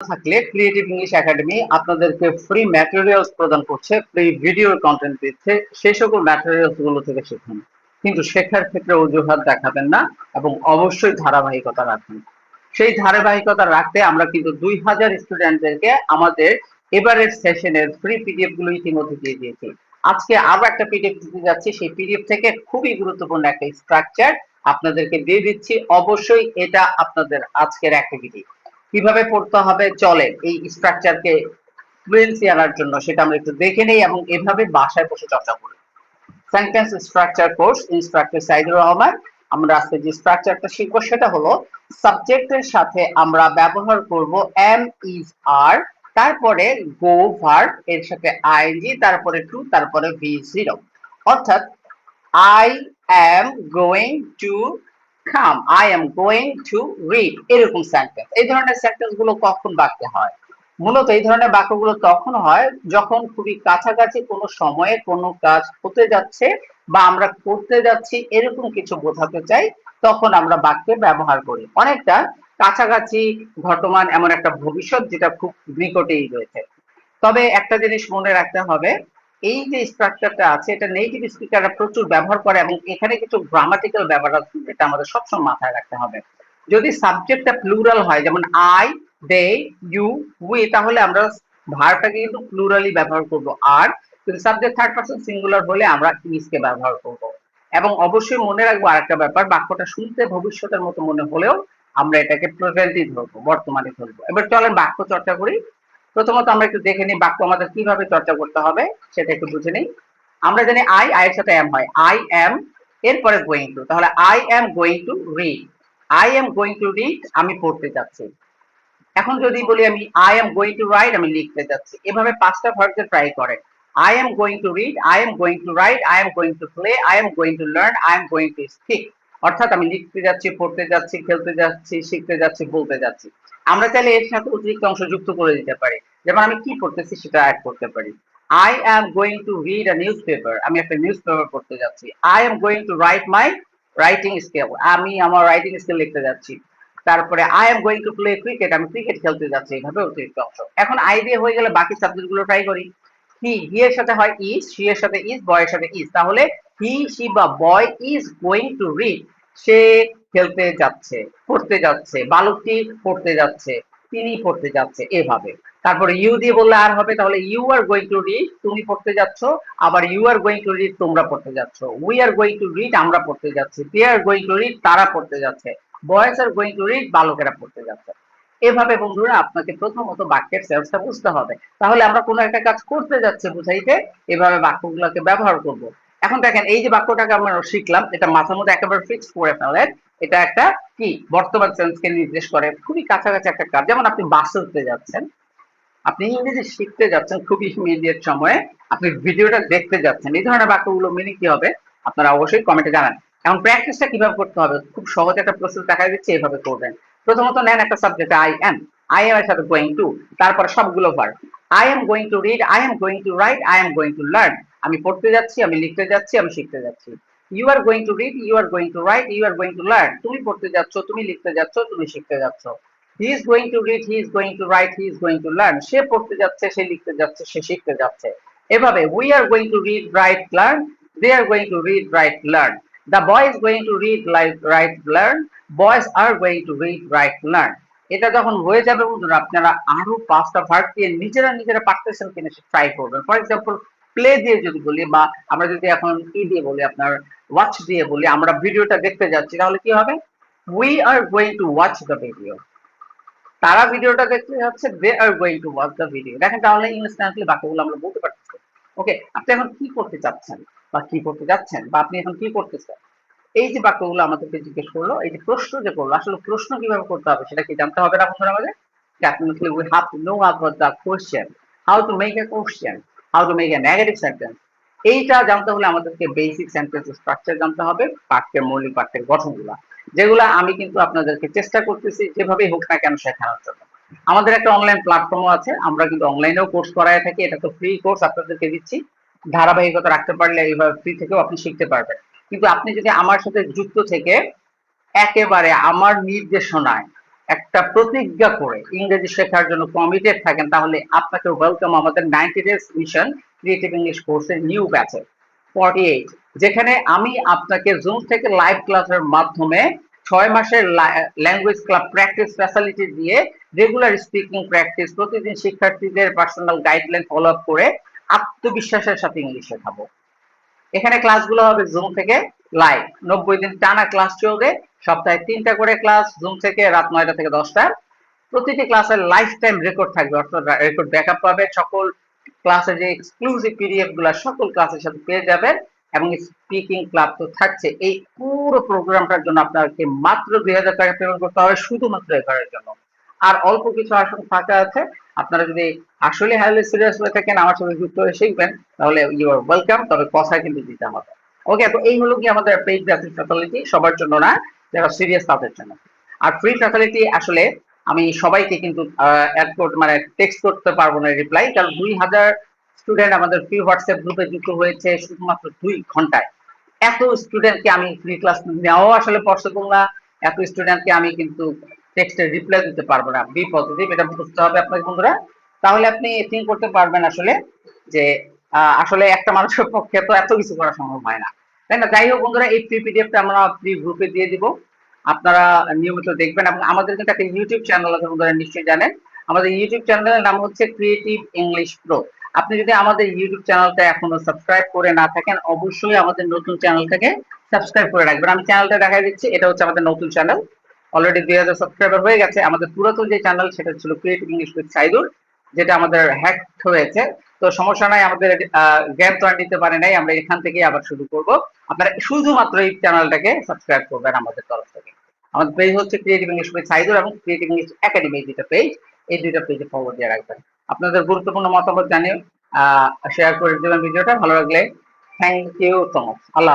থাকলে creative English academy আপনাদেরকে free materials প্রদান করছে ফ্রি ভিডিও কন্টেন্ট দিচ্ছে, সেই সকল ম্যাটেরিয়ালসগুলো থেকে কিন্তু শেখার ক্ষেত্রে অজুহাত দেখাবেন না এবং অবশ্যই ধারাবাহিকতা সেই ধারাবাহিকতা রাখতে আমরা কিন্তু দুই হাজার স্টুডেন্টদেরকে আমাদের এবারের সেশনের ফ্রি পিডিএফগুলো ইতিমধ্যে দিয়ে দিয়েছি। আজকে আরও একটা পিডিএফ দিতে যাচ্ছি, সেই পিডিএফ থেকে খুবই গুরুত্বপূর্ণ একটা স্ট্রাকচার আপনাদেরকে দিয়ে দিচ্ছি। অবশ্যই এটা আপনাদের আজকের অ্যাক্টিভিটি কীভাবে পড়তে হবে, চলে। এই স্ট্রাকচারকে ফ্লুয়েন্সি আনার জন্য সেটা আমরা একটু দেখে নেই এবং এভাবে বাসায় বসে চর্চা করি। Sentence structure course instructor Saidur Rahman, আমরা আজকে যে স্ট্রাকচারটা শিখব সেটা হলো সাবজেক্টের সাথে আমরা ব্যবহার করব এম ইজ আর তারপরে গো ভার্ব এর সাথে আইএনজি তারপরে টু তারপরে ভি জিরো অর্থাৎ I am going to come I am going to read এরকম সেন্টেন্স এই ধরনের সেন্টেন্সগুলো কখন বাক্যে হয়? মূলত এই ধরনের বাক্যগুলো তখন হয় যখন খুবই কাছাকাছি কোনো সময়ে কোনো কাজ হতে যাচ্ছে বা আমরা করতে যাচ্ছি এরকম কিছু বোঝাতে চাই, তখন আমরা বাক্যে ব্যবহার করি। অনেকটা কাছাকাছি ঘটমান, এমন একটা ভবিষ্যৎ যেটা খুব নিকটেই রয়েছে। তবে একটা জিনিস মনে রাখতে হবে এই যে স্ট্রাকচারটা আছে, এটা নেটিভ স্পিকাররা প্রচুর ব্যবহার করে এবং এখানে কিছু গ্রামাটিক্যাল ব্যাপার আছে যেটা আমাদের সবসময় মাথায় রাখতে হবে। যদি সাবজেক্টটা প্লুরাল হয়, যেমন আই দে ইউ উই তাহলে আমরা ভার্বটাকে কিন্তু প্লুরালি ব্যবহার করব। আর যদি সাবজেক্ট থার্ড পারসন সিঙ্গুলার হলে আমরা ইজকে ব্যবহার করব। এবং অবশ্যই মনে রাখব আরেকটা ব্যাপার, বাক্যটা শুনতে ভবিষ্যতের মতো মনে হলেও আমরা এটাকে প্রেজেন্টই ধরবো, বর্তমানে ধরবো। এবার চলেন বাক্য চর্চা করি। প্রথমত আমরা একটু দেখে নিই বাক্য আমাদের কীভাবে চর্চা করতে হবে, সেটা একটু বুঝে নিই। আমরা জানি আই আয়ের সাথে এম হয়। আই এম এরপরে গোয়িং টু তাহলে I am going to read I am going to read আমি পড়তে যাচ্ছি। এখন যদি বলি আমি I am going to write আমি লিখতে যাচ্ছি। এভাবে পাঁচটা ভার্বকে ট্রাই করে। I am going to read I am going to write I am going to play I am going to learn I am going to speak অর্থাৎ আমি লিখতে যাচ্ছি, পড়তে যাচ্ছি, খেলতে যাচ্ছি, শিখতে যাচ্ছি, বলতে যাচ্ছি। আমরা চাইলে এর সাথে অতিরিক্ত অংশ যুক্ত করে দিতে পারি। যেমন আমি কি পড়তেছি সেটা অ্যাড করতে পারি। I am going to read a newspaper আমি একটা নিউজ পেপার পড়তে যাচ্ছি। I am going to write my writing skill আমি আমার রাইটিং স্কিল লিখতে যাচ্ছি। তারপরে I am going to play cricket আমি ক্রিকেট খেলতে যাচ্ছি। এইভাবে অতিরিক্ত অংশ। এখন আই দিয়ে হয়ে গেলে বাকি সাবজেক্টগুলো ট্রাই করি। হি হি এর সাথে হয় ইজ সি এর সাথে ইজ বয়ের সাথে ইজ তাহলে হি সি বা boy is going to read সে খেলতে যাচ্ছে, পড়তে যাচ্ছে, বালকটি পড়তে যাচ্ছে, তিনি পড়তে যাচ্ছে এভাবে। তারপরে ইউ দিয়ে বললে আর হবে, তাহলে you are going to read তুমি পড়তে যাচ্ছ, আবার you are going to read তোমরা পড়তে যাচ্ছ। We are going to read আমরা পড়তে যাচ্ছি। They are going to read তারা পড়তে যাচ্ছে। Boys are going to read বালকেরা পড়তে যাচ্ছে। এভাবে বন্ধুরা আপনাকে প্রথমত বাক্যের সেন্সটা বুঝতে হবে। তাহলে আমরা কোনো একটা কাজ করতে যাচ্ছে বুঝাইতে, এভাবে বাক্যগুলোকে ব্যবহার করব। এখন দেখেন, এই যে বাক্যটাকে আমরা শিখলাম, এটা মাথার মধ্যে একেবারে ফিক্স করে ফেলেন, এটা একটা কি? বর্তমান সেন্সকে নির্দেশ করে। খুবই কাছাকাছি একটা কাজ। যেমন আপনি বাসে উঠতে যাচ্ছেন, আপনি ইংরেজি শিখতে যাচ্ছেন খুবই ইমিডিয়েট সময়ে, আপনি ভিডিওটা দেখতে যাচ্ছেন, এই ধরনের বাক্যগুলো মিলে কি হবে? আপনারা অবশ্যই কমেন্টে জানান। এখন প্র্যাকটিসটা কীভাবে করতে হবে? খুব সহজ একটা প্রসেস দেখা দিচ্ছে, এভাবে করবেন। প্রথমত নেন একটা subject I am I am এর সাথে গোয়িং টু তারপরে সবগুলো verb I am going to read I am going to write I am going to learn আমি পড়তে যাচ্ছি আমি লিখতে যাচ্ছি আমি শিখতে যাচ্ছি you are going to read you are going to write you are going to learn তুমি পড়তে যাচ্ছ তুমি লিখতে যাচ্ছ তুমি শিখতে যাচ্ছ he is going to read he is going to write he is going to learn সে পড়তে যাচ্ছে সে লিখতে যাচ্ছে সে শিখতে যাচ্ছে এভাবে we are going to read write learn they are going to read write learn the boy is going to read write learn boys are going to read write learn এটা যখন হয়ে যাবে বন্ধুরা আপনারা আরও পাঁচটা ভার্ব দিয়ে নিজেরা নিজেরা পারতেছেন কিনা ট্রাই করবেন ফর এক্সাম্পল প্লে দিয়ে যদি বলি বা আমরা যদি এখন ই দিয়ে বলি, আপনার ওয়াচ দিয়ে বলি, আমরা ভিডিওটা দেখতে যাচ্ছি, তাহলে কি হবে? We are going to watch the video তারা ভিডিওটা দেখতে যাচ্ছে they are going to watch the video দেখেন তাহলে ইংলিশ ট্রান্সলে বাক্যগুলো আমরা বলতে পারতেছি। ওকে আপনি এখন কি করতে চাচ্ছেন বা কি করতে যাচ্ছেন বা আপনি এখন কি করতেছেন? এই যে বাক্যগুলো আমাদেরকে জিজ্ঞেস করল, এই যে প্রশ্ন যে করল, আসলে প্রশ্ন কীভাবে করতে হবে সেটা কি জানতে হবে না বন্ধুরা আমাদের definitely we have to know about the question, how to make a question. How to make a negative sentence. এইটা জানতে হলে আমাদেরকে বেসিক সেন্টেন্স স্ট্রাকচার জানতে হবে বাক্যের মৌলিক বাক্যের গঠনগুলো। যেগুলো আমি কিন্তু আপনাদেরকে চেষ্টা করতেছি, যেভাবে হোক না কেন শেখানোর জন্য। আমাদের একটা অনলাইন প্ল্যাটফর্মও আছে, আমরা কিন্তু অনলাইনেও কোর্স করায় থাকি, এটা তো ফ্রি কোর্স আপনাদেরকে দিচ্ছি। ধারাবাহিকতা রাখতে পারলে এইভাবে ফ্রি থেকেও আপনি শিখতে পারবেন। কিন্তু আপনি যদি আমার সাথে যুক্ত থেকে একেবারে আমার নির্দেশনায় একটা প্রতিজ্ঞা করে ইংরেজি শেখার জন্য কমিটেড থাকেন, তাহলে আপনাকে ওয়েলকাম আমাদের ninety days mission creative English কোর্সের নিউ ব্যাচে ফর্টি এইট যেখানে আমি আপনাকে জুম থেকে লাইভ ক্লাসের মাধ্যমে ছয় মাসের ল্যাঙ্গুয়েজ ক্লাব প্র্যাকটিস ফ্যাসিলিটি দিয়ে রেগুলার স্পিকিং প্র্যাকটিস প্রতিদিন শিক্ষার্থীদের পার্সোনাল গাইডলাইন ফলো আপ করে আত্মবিশ্বাসের সাথে ইংলিশ শেখাবো। এখানে ক্লাসগুলো হবে জুম থেকে লাইভ নব্বই দিন টানা ক্লাস চলবে। সপ্তাহে তিনটা করে ক্লাস জুম থেকে রাত নয়টা থেকে দশটা। প্রতিটি ক্লাসের লাইফ টাইম রেকর্ড থাকবে, অর্থাৎ রেকর্ড ব্যাকআপ পাবে। সকল ক্লাসের যে এক্সক্লুসিভ পিডিএফগুলা, সকল ক্লাসের সাথে পেয়ে যাবেন। এবং স্পিকিং ক্লাব তো থাকছে। এই পুরো প্রোগ্রামটার জন্য আপনাকে মাত্র দুই হাজার টাকা পেমেন্ট করতে হবে, শুধুমাত্র এবারের জন্য। আর অল্প কিছু আসন ফাঁকা আছে। আপনারা যদি আসলে হাইলি সিরিয়াস হয়ে থাকেন, আমার সাথে যুক্ত হয়ে শিখবেন, তাহলে ইউ আর ওয়েলকাম তবে কথা কিন্তু দিতে হবে। ওকে তো এই হলো কি আমাদের পেইড গ্রাফিক ফ্যাসিলিটি সবার জন্য না, যারা সিরিয়াস তাদের জন্য। আর ফ্রি ফ্যাসিলিটি আসলে আমি সবাইকে কিন্তু অ্যাড করতে মানে টেক্সট করতে পারব না রিপ্লাই কারণ দুই হাজার স্টুডেন্ট আমাদের ফ্রি হোয়াটসঅ্যাপ গ্রুপে যুক্ত হয়েছে শুধুমাত্র দুই ঘন্টায়। এত স্টুডেন্টকে আমি ফ্রি ক্লাস নেওয়াও আসলে পসিবল না, এত স্টুডেন্টকে আমি কিন্তু টেক্সটে রিপ্লাই দিতে পারব না বি পজিটিভ এটা বুঝতে হবে আপনাকে বন্ধুরা। তাহলে আপনি থিঙ্ক করতে পারবেন আসলে যে আসলে একটা মানুষের পক্ষে তো এত কিছু করা সম্ভব হয় না। তাই না? যাই হোক বন্ধুরা, এই ফ্রি পিডিএফটা আমরা ফ্রি গ্রুপে দিয়ে দিব। আপনারা নিয়মিত দেখবেন এবং আমাদের কিন্তু একটা ইউটিউব চ্যানেল আছে বন্ধুরা, নিশ্চয়ই জানেন। আমাদের ইউটিউব চ্যানেলের নাম হচ্ছে ক্রিয়েটিভ ইংলিশ প্রো আপনি যদি আমাদের ইউটিউব চ্যানেলটা এখনও সাবস্ক্রাইব করে না থাকেন, অবশ্যই আমাদের নতুন চ্যানেলটাকে সাবস্ক্রাইব করে রাখবেন। আমি চ্যানেলটা দেখা দিচ্ছি, এটা হচ্ছে আমাদের নতুন চ্যানেল অলরেডি দুই হাজার সাবস্ক্রাইবার হয়ে গেছে। আমাদের পুরাতন যে চ্যানেল সেটা ছিল ক্রিয়েটিভ ইংলিশ উইথ সাইদুর যেটা আমাদের হ্যাক হয়েছে। তো সমস্যা নাই, আমাদের জ্ঞান তো আর নিতে পারে নাই, আমরা এখান থেকে আবার শুরু করব। আপনারা শুধুমাত্র এই চ্যানেলটাকে সাবস্ক্রাইব করবেন আমাদের তরফ থেকে। আমাদের পেজ হচ্ছে ক্রিয়েটিভ ইংলিশ উইথ সাইদুর এবং ক্রিয়েটিভ ইংলিশ একাডেমি এই দুটো পেজ এই দুইটা পেজে ফলো দিয়ে রাখবেন। আপনাদের গুরুত্বপূর্ণ মতামত জানিয়ে শেয়ার করে দেবেন ভিডিওটা। ভালো লাগলে thank you so much Allah